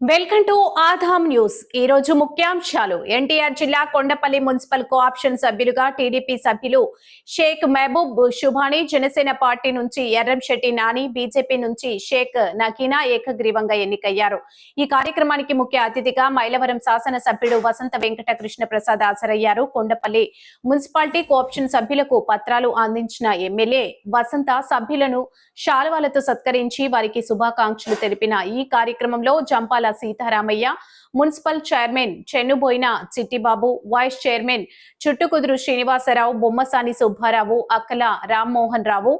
Welcome to Aadhan news. ఈ రోజు ముఖ్యాంశాలు. ఎన్టీఆర్ జిల్లా కొండపల్లి మున్సిపల్ కోఆప్షన్ సభ్యులుగా టీడీపీ సభ్యులు షేక్ మహబూబ్ శుభాని జనసేన పార్టీ నుంచి ఎర్రంశెట్టి నాని బీజేపీ నుంచి షేక్ నకీనా ఏకగ్రీవంగా ఎన్నికయ్యారు. ఈ కార్యక్రమానికి ముఖ్య అతిథిగా మైలవరం శాసన సభ్యుడు వసంత వెంకట కృష్ణ ప్రసాద్ హాజరయ్యారు. కొండపల్లి మున్సిపాలిటీ కోఆప్షన్ సభ్యులకు పత్రాలు అందించిన ఎమ్మెల్యే వసంత సభ్యులను శాలువాలతో సత్కరించి వారికి శుభాకాంక్షలు తెలిపిన ఈ కార్యక్రమంలో Jampala Seetharamaiah municipal chairman Chennuboina Chittibabu vice chairman Chuttukuduru Srinivasarao Bommasani Subbarao Akkala Rammohan Rao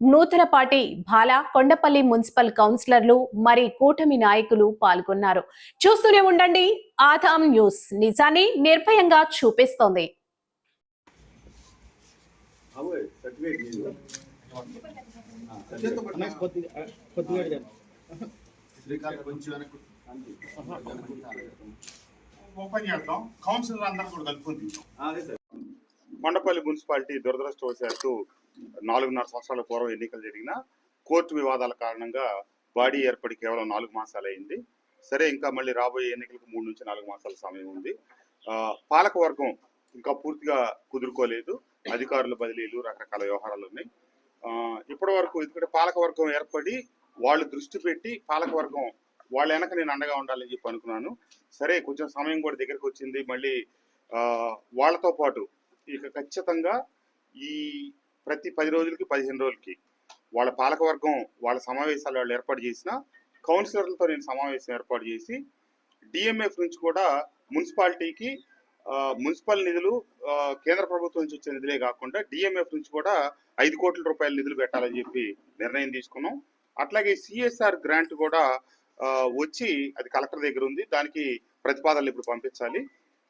Nuthalapati Bala Kondapalli municipal కౌన్సిలర్లు మరి కూటమి నాయకులు పాల్గొన్నారు. చూస్తూనే ఉండండి ఆదాం న్యూస్. నిజాన్ని నిర్భయంగా చూపిస్తోంది. కొంచెం వెనక్కు. ఓపెన్ చేద్దాం. కౌన్సిలర్ అందరూ కూడా కలుపుకొని తీద్దాం ఆ, అదే సార్. కొండపల్లి మున్సిపాలిటీ దురదృష్టవశాత్తు నాలుగున్నర సంవత్సరాల పూర్వం ఎన్నికలు జరిగిన కోర్టు వివాదాల కారణంగా బాడీ ఏర్పడి కేవలం నాలుగు మాసాలు అయింది. సరే ఇంకా మళ్ళీ రాబోయే ఎన్నికలకు మూడు నుంచి నాలుగు మాసాల సమయం ఉంది. ఆ, పాలక వర్గం ఇంకా పూర్తిగా కుదురుకోలేదు. అధికారుల బదిలీలు రకరకాల వ్యవహారాలు ఉన్నాయి. ఆ, ఇప్పటి వరకు ఎందుకంటే పాలక వర్గం ఏర్పడి వాళ్ళు దృష్టి పెట్టి పాలక వర్గం వాళ్ళ వెనక నేను అండగా ఉండాలని చెప్పి అనుకున్నాను. సరే కొంచెం సమయం కూడా దగ్గరకు వచ్చింది. మళ్ళీ వాళ్ళతో పాటు ఇక ఖచ్చితంగా ఈ ప్రతి పది రోజులకి పదిహేను రోజులకి వాళ్ళ పాలకవర్గం వాళ్ళ సమావేశాలు వాళ్ళు ఏర్పాటు చేసిన కౌన్సిలర్లతో నేను సమావేశం ఏర్పాటు చేసి డిఎంఎఫ్ నుంచి కూడా మున్సిపాలిటీకి మున్సిపల్ నిధులు కేంద్ర ప్రభుత్వం నుంచి వచ్చే నిధులే కాకుండా డిఎంఎఫ్ నుంచి కూడా ఐదు కోట్ల రూపాయల నిధులు పెట్టాలని చెప్పి నిర్ణయం తీసుకున్నాం. అట్లాగే సిఎస్ఆర్ గ్రాంట్ కూడా వచ్చి అది కలెక్టర్ దగ్గర ఉంది. దానికి ప్రతిపాదనలు ఇప్పుడు పంపించాలి.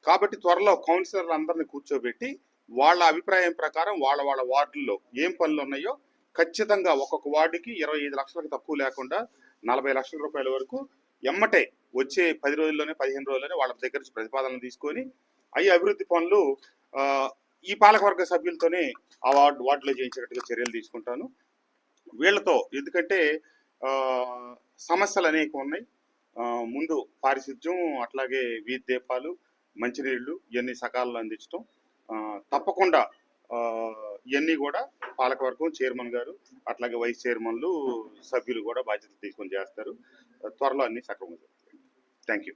కాబట్టి త్వరలో కౌన్సిలర్లు అందరిని కూర్చోబెట్టి వాళ్ళ అభిప్రాయం ప్రకారం వాళ్ళ వాళ్ళ వార్డుల్లో ఏం పనులు ఉన్నాయో ఖచ్చితంగా ఒక్కొక్క వార్డుకి ఇరవై ఐదు లక్షలకు తక్కువ లేకుండా నలభై లక్షల రూపాయల వరకు ఎమ్మటే వచ్చే పది రోజుల్లోనే పదిహేను రోజుల్లోనే వాళ్ళ దగ్గర నుంచి ప్రతిపాదనలు తీసుకొని అవి అభివృద్ధి పనులు ఈ పాలకవర్గ సభ్యులతోనే ఆ వార్డు వార్డులో చేయించేటట్టుగా చర్యలు తీసుకుంటాను. వీళ్ళతో ఎందుకంటే సమస్యలు అనేక ఉన్నాయి ముందు పారిశుద్ధ్యం అట్లాగే వీధి దీపాలు మంచినీళ్ళు ఇవన్నీ సకాలంలో అందించడం తప్పకుండా ఇవన్నీ కూడా పాలకవర్గం చైర్మన్ గారు అట్లాగే వైస్ చైర్మన్లు సభ్యులు కూడా బాధ్యత తీసుకొని చేస్తారు. త్వరలో అన్ని సక్రమంగా థ్యాంక్ యూ